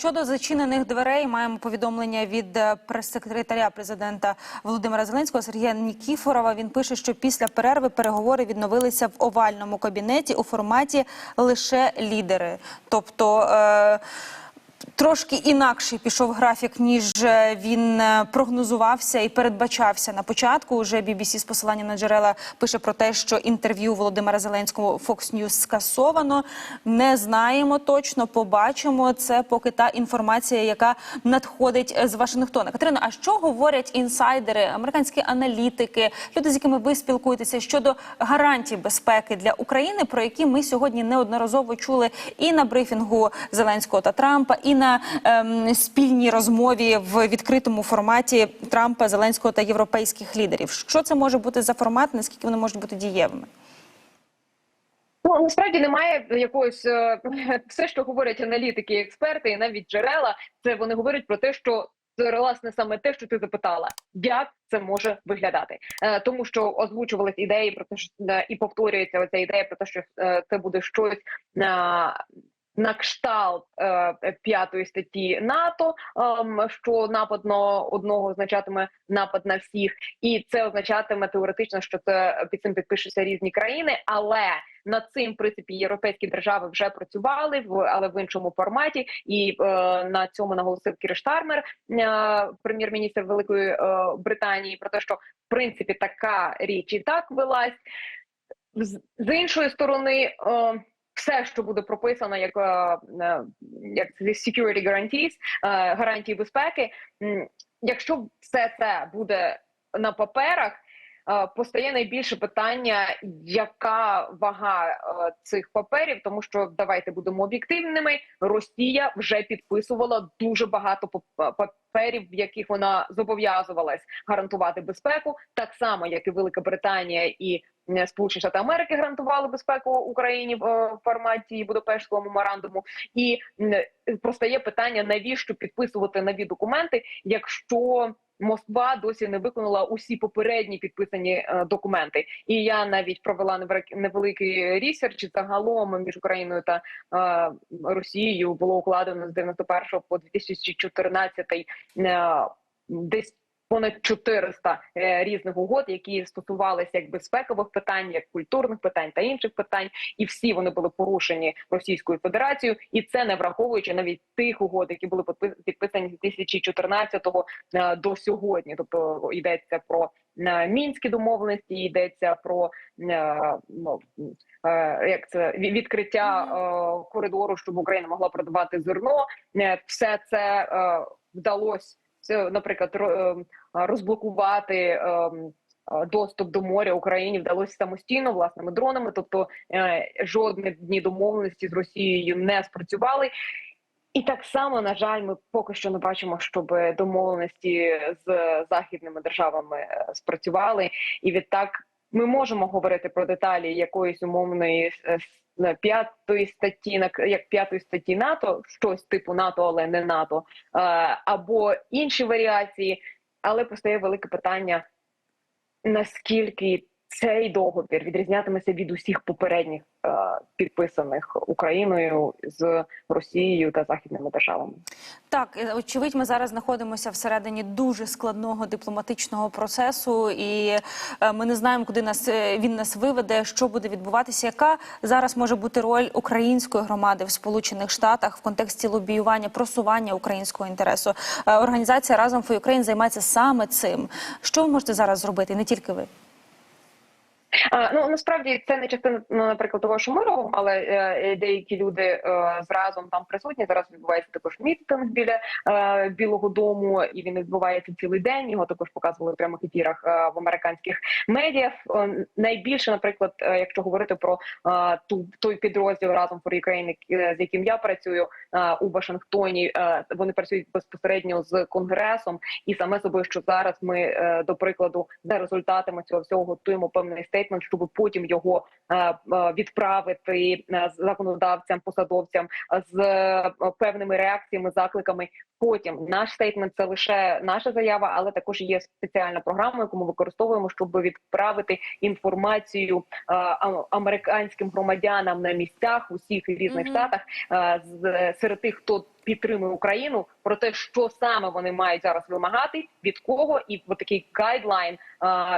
Щодо зачинених дверей, маємо повідомлення від е, прес-секретаря президента Володимира Зеленського Сергія Нікіфорова. Він пише, що після перерви переговори відновилися в овальному кабінеті у форматі лише лідери. Тобто. Е- Трошки інакший пішов графік, ніж е, він е, прогнозувався і передбачався на початку. Уже BBC з посиланням на джерела пише про те, що інтерв'ю Володимира Зеленського Fox News скасовано. Не знаємо точно, побачимо це, поки та інформація, яка надходить з Вашингтона. Катерина, а що говорять інсайдери, американські аналітики, люди, з якими ви спілкуєтеся щодо гарантій безпеки для України, про які ми сьогодні неодноразово чули і на брифінгу Зеленського та Трампа, і на ем, спільній розмові в відкритому форматі Трампа, Зеленського та європейських лідерів. Що це може бути за формат? Наскільки вони можуть бути дієвими? Ну насправді немає якогось е, все, що говорять аналітики, експерти, і навіть джерела, це вони говорять про те, що це власне саме те, що ти запитала, як це може виглядати, Е, тому що озвучувались ідеї про те, що е, і повторюється оця ідея про те, що це буде щось на. Кшталт е, п'ятої статті НАТО, ем, що напад на одного означатиме напад на всіх, і це означатиме теоретично, що це під цим підпишуться різні країни, але над цим в принципі європейські держави вже працювали в але в іншому форматі, і е, на цьому наголосив Кір Штармер, е, прем'єр-міністр Великої е, Британії, про те, що в принципі така річ і так велась з, з іншої сторони. Е, все, що буде прописано як е, е, як security guarantees, е, гарантії безпеки. Якщо все це буде на паперах, постає найбільше питання, яка вага е, цих паперів, тому що давайте будемо об'єктивними. Росія вже підписувала дуже багато пап- паперів, в яких вона зобов'язувалась гарантувати безпеку, так само як і Велика Британія і е, Сполучені Штати Америки гарантували безпеку Україні в е, форматі Будапештського меморандуму. І постає питання, навіщо підписувати нові документи, якщо Москва досі не виконала усі попередні підписані е, документи. І я навіть провела невелик- невеликий рісерч. Загалом між Україною та е, Росією було укладено з 91 по 2014 е, десь понад 400 е, різних угод, які стосувалися як безпекових питань, як культурних питань та інших питань, і всі вони були порушені Російською Федерацією, і це не враховуючи навіть тих угод, які були підпис- підписані з 2014 е, до сьогодні. Тобто йдеться про е, мінські домовленості, йдеться про ну, як це відкриття коридору, щоб Україна могла продавати зерно. Все це вдалося. Це, наприклад, е, розблокувати ем, доступ до моря Україні вдалося самостійно власними дронами. Тобто е, жодні дні домовленості з Росією не спрацювали. І так само, на жаль, ми поки що не бачимо, щоб домовленості з західними державами е, спрацювали, і відтак ми можемо говорити про деталі якоїсь умовної е, е, п'ятої статті, як п'ятої статті НАТО, щось типу НАТО, але не НАТО, е, або інші варіації. Але постає велике питання: наскільки цей договір відрізнятиметься від усіх попередніх е, підписаних Україною з Росією та західними державами. Так, е, очевидь, ми зараз знаходимося всередині дуже складного дипломатичного процесу, і е, ми не знаємо, куди нас він нас виведе, що буде відбуватися. Яка зараз може бути роль української громади в Сполучених Штатах в контексті лобіювання, просування українського інтересу? Організація разом for займається саме цим. Що ви можете зараз зробити? Не тільки ви. А, ну насправді це не частина, наприклад, того, що ми робимо, але е, деякі люди е, зразу там присутні. Зараз відбувається також мітинг біля е, Білого Дому, і він відбувається цілий день. Його також показували в прямих ефірах е, в американських медіа. Е, найбільше, наприклад, е, якщо говорити про е, ту той підрозділ разом for Ukraine, е, з яким я працюю е, у Вашингтоні, е, вони працюють безпосередньо з конгресом, і саме собою, що зараз ми е, до прикладу за результатами цього всього готуємо певний стейтмент, щоб потім його е, е, відправити е, законодавцям, посадовцям з певними реакціями, закликами. Потім наш стейтмент це лише наша заява, але також є спеціальна програма, яку ми використовуємо, щоб відправити інформацію американським громадянам на місцях у всіх різних Мгм. штатах е, з серед тих, хто підтримує Україну, про те, що саме вони мають зараз вимагати, від кого, і от такий гайдлайн,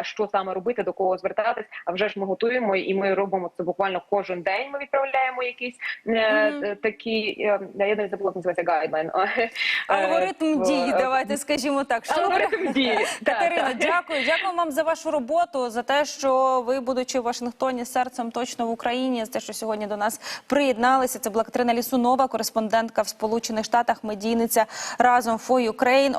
що саме робити, до кого звертатись. А вже ж ми готуємо і ми робимо це буквально кожен день. Ми відправляємо якісь Мгм. е, такі. е, я не забула, як називається гайдлайн. Алгоритм дій, давайте скажімо так. Що ви- Алгоритм дії. Катерина, дякую. Дякую вам за вашу роботу, за те, що ви, будучи в Вашингтоні, серцем точно в Україні, за те, що сьогодні до нас приєдналися. Це була Катерина Лісунова, кореспондентка в Сполучених Штатах, медійниця разом for Ukraine.